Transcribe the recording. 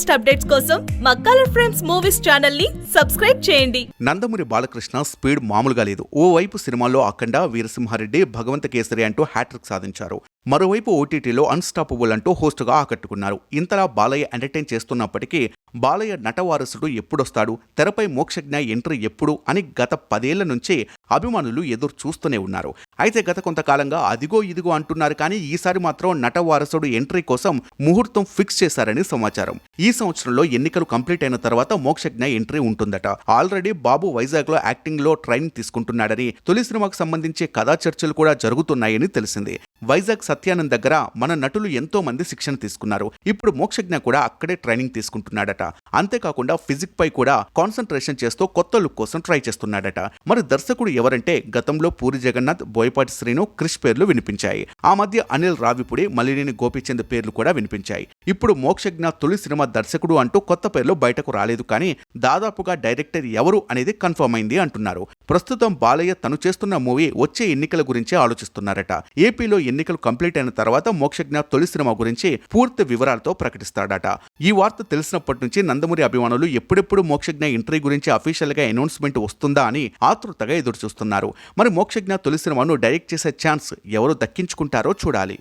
Latest updates కోసం మా colour frames movies ఛానల్ని సబ్స్క్రైబ్ చేయండి. నందమూరి బాలకృష్ణ స్పీడ్ మామూలుగా లేదు. ఓ వైపు సినిమాల్లో అఖండ వీరసింహారెడ్డి భగవంత కేసరి అంటూ హ్యాట్రిక్ సాధించారు. మరోవైపు ఓటీటీలో అన్స్టాపబుల్ అంటూ హోస్టుగా ఆకట్టుకున్నారు. ఇంతలా బాలయ్య ఎంటర్టైన్ చేస్తున్నప్పటికీ బాలయ్య నటవారసుడు ఎప్పుడొస్తాడు? తెరపై మోక్షజ్ఞ ఎంట్రీ ఎప్పుడు? అని గత పదేళ్ళ నుంచి అభిమానులు ఎదురు చూస్తూనే ఉన్నారు. అయితే గత కొంతకాలంగా అదిగో ఇదిగో అంటున్నారు కానీ ఈసారి మాత్రం నటవారసుడు ఎంట్రీ కోసం ముహూర్తం ఫిక్స్ చేశారని సమాచారం. ఈ సంవత్సరంలో ఎన్నికలు కంప్లీట్ అయిన తర్వాత మోక్షజ్ఞ ఎంట్రీ ఉంటుందట. ఆల్రెడీ బాబు వైజాగ్లో యాక్టింగ్లో ట్రైనింగ్ తీసుకుంటున్నాడని తొలి సినిమాకు సంబంధించి కథా చర్చలు కూడా జరుగుతున్నాయని తెలిసింది. వైజాగ్ సత్యానంద్ దగ్గర మన నటులు ఎంతో మంది శిక్షణ తీసుకున్నారు. ఇప్పుడు మోక్షజ్ఞ కూడా అక్కడే ట్రైనింగ్ తీసుకుంటున్నాడట. అంతేకాకుండా ఫిజిక్ పై కూడా కాన్సన్ట్రేషన్ చేస్తూ కొత్త లుక్ కోసం ట్రై చేస్తున్నాడట. మరి దర్శకుడు ఎవరంటే గతంలో పూరి జగన్నాథ్ బోయపాటి శ్రీను క్రిష్ పేర్లు వినిపించాయి. ఆ మధ్య అనిల్ రావిపుడి మలినేని గోపిచంద్ పేర్లు కూడా వినిపించాయి. ఇప్పుడు మోక్షజ్ఞ తొలి సినిమా దర్శకుడు అంటూ కొత్త పేర్లు బయటకు రాలేదు కానీ దాదాపుగా డైరెక్టర్ ఎవరు అనేది కన్ఫర్మ్ అయింది అంటున్నారు. ప్రస్తుతం బాలయ్య తను చేస్తున్న మూవీ వచ్చే ఎన్నికల గురించి ఆలోచిస్తున్నారట. ఏపీలో ఎన్నికలు కంప్లీట్ అయిన తర్వాత మోక్షజ్ఞ తొలి సినిమా గురించి పూర్తి వివరాలతో ప్రకటిస్తాడట. ఈ వార్త తెలిసినప్పటి నుంచి నందమూరి అభిమానులు ఎప్పుడెప్పుడు మోక్షజ్ఞ ఎంట్రీ గురించి అఫీషియల్గా అనౌన్స్మెంట్ వస్తుందా అని ఆతృతగా ఎదురుచూస్తున్నారు. మరి మోక్షజ్ఞ తొలి సినిమాను డైరెక్ట్ చేసే ఛాన్స్ ఎవరు దక్కించుకుంటారో చూడాలి.